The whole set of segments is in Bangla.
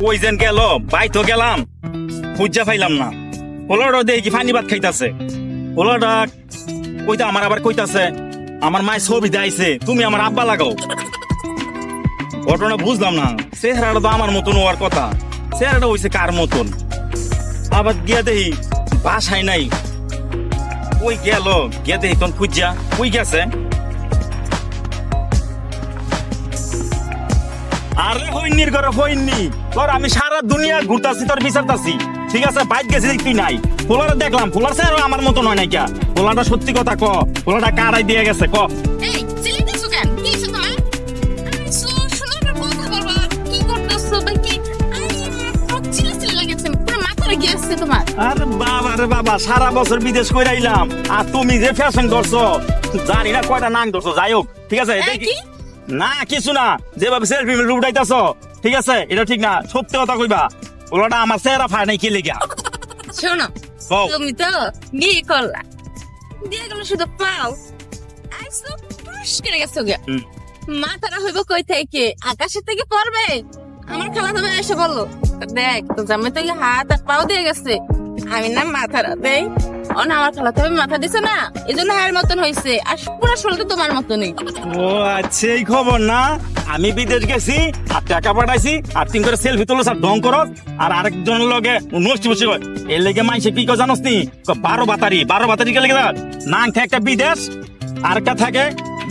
কই যেন গেল? বাই তো গেলাম। খুঁজা পাইলাম না। পোলাটা দেখি পানি ভাত খাইতাছে। পোলাটা কইতা আমার আবার কইতাছে, আমার মায়ের ছবি দেখাইছে তুমি আমার আব্বা লাগাও। ঘটনা বুঝলাম না। চেহারাটা তো আমার মতন হওয়ার কথা। চেহারাটা হইছে কার মতন? আবার গিয়া দেখি বাসায় নাই। কই গেল? গিয়া দেখি তখন খুঁজা কই গেছে? আরে হইনির ঘরে হইনি। তোর আমি সারা দুনিয়া ঘুরতাছি তোর বিচারতাছি। ঠিক আছে বাইক গেছি তুই নাই? দেখলাম পোলার স্যার আমার মতো নয় নাই কিয়া পোলাটা সত্যি কথা ক পোলাটা কারাই দিয়ে গেছে ক। আরে, বাবা রে বাবা সারা বছর বিদেশ করে আইলাম। আর তুমি যে ফ্যাশন করছ জানি না কয়টা নাং ধরছো যাই হোক ঠিক আছে দেখি? না কিছু না। যেভাবে সেলফি উঠাইতেছ ঠিক আছে? এটা ঠিক না। সত্যি কথা কইবা ওলাটা আমার চেহারা ফায় নাই কি লেগা? শোনো তুমি তো বিয়ে করলা। বিয়ে করলে শুধু পাও আইসো পুরুষ করে গেছো গিয়া। মাথাটা হইব কই থেকে? আকাশের থেকে পড়বে। আমার খালা তুমি এসে বলল দেখ তো জামাই তো হাত আর পাও দিয়ে গেছে। আমি না মাথাটা দেই ও না আমার খালা তুমি মাথা দিছে না। এই জন্য হায়ের মতন হয়েছে আর পুরো তোমার মতনই। ও আচ্ছা এই খবর না। আমি বিদেশ গেছি আর টাকা পাঠাইছি আর করে সেলফি তুলো ঢং করো। আর আরেকজনের লগে নষ্টি বসে এর লেগে মাইসে কি জানোস নি? বারো বাতারি বারো বাতারি কে লেগে যাক নাং একটা বিদেশ আরেকটা থাকে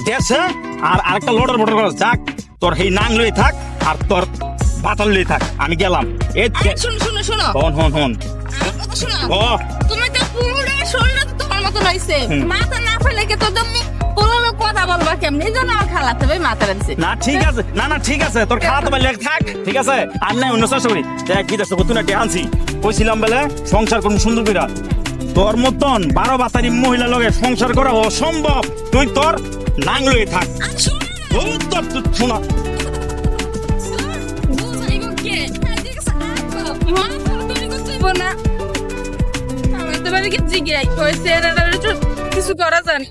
দেশে আর আরেকটা লোডার মোটর করে যাক তোর এই নাং লই থাক আর তোর বাতাল লই থাক। আমি গেলাম। এই শুনো শুনো শুনো। হন হন হন। ও তুমি তো তোমার হয়েছে মাথা না ফেলে কে তো তুমি কথা বলবা কেমনি? জন্য আমার খালা তুমি মাথা দিছে না ঠিক আছে। না না ঠিক আছে। তোর খাওয়া তো লেখ থাক ঠিক আছে। আমি নাই অন্য চেষ্টা করি। দেখ কি তুই আনছি। কইছিলাম বলে সংসার করুন সুন্দর বিরা তোর মতন বারো বাতারি মহিলা লগে সংসার করা অসম্ভব। তুই তোর নাং লয়ে থাক। আর তোর শোনা। না। কি জিজ্ঞাসা কিছু করা জানি